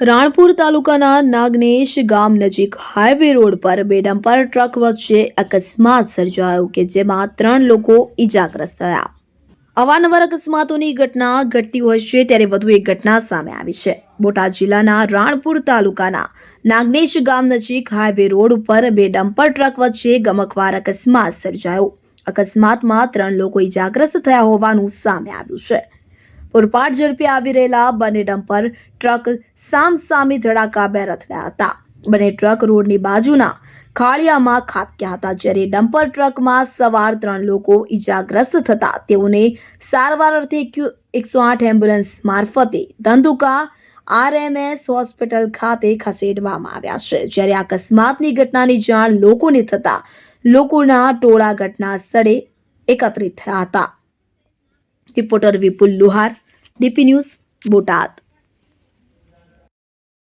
રાણપુર તાલુકાના નાગનેશ ગામ નજીક હાઈવે રોડ પર બે ડમ્પર ટ્રક વચ્ચે અકસ્માત સર્જાયો કે જેમાં ત્રણ લોકો ઈજાગ્રસ્ત થયા. અવારનવાર અકસ્માતોની ઘટના ઘટતી હોય છે ત્યારે વધુ એક ઘટના સામે આવી છે. બોટાદ જિલ્લાના રાણપુર તાલુકાના નાગનેશ ગામ નજીક હાઈવે રોડ ઉપર બે ડમ્પર ટ્રક વચ્ચે ગમકવાર અકસ્માત સર્જાયો. અકસ્માતમાં ત્રણ લોકો ઈજાગ્રસ્ત થયા હોવાનું સામે આવ્યું છે. પૂરપાટ ઝડપે આવી રહેલા બંને ડમ્પર ટ્રક સામ ધડાકા ધડાકાભેર અથડાયા હતા. બંને ટ્રક રોડની બાજુના ખાળિયામાં ખાબક્યા હતા, જ્યારે ડમ્પર ટ્રકમાં સવાર ત્રણ લોકો ઈજાગ્રસ્ત થતા. તેઓને સારવાર અર્થે એકસો આઠ એમ્બ્યુલન્સ મારફતે ધંધુકા આરએમએસ હોસ્પિટલ ખાતે ખસેડવામાં આવ્યા છે. જ્યારે અકસ્માતની ઘટનાની જાણ લોકોને થતા લોકોના ટોળા ઘટના સ્થળે એકત્રિત થયા હતા. Reporter Vipul Luhar DP news Botad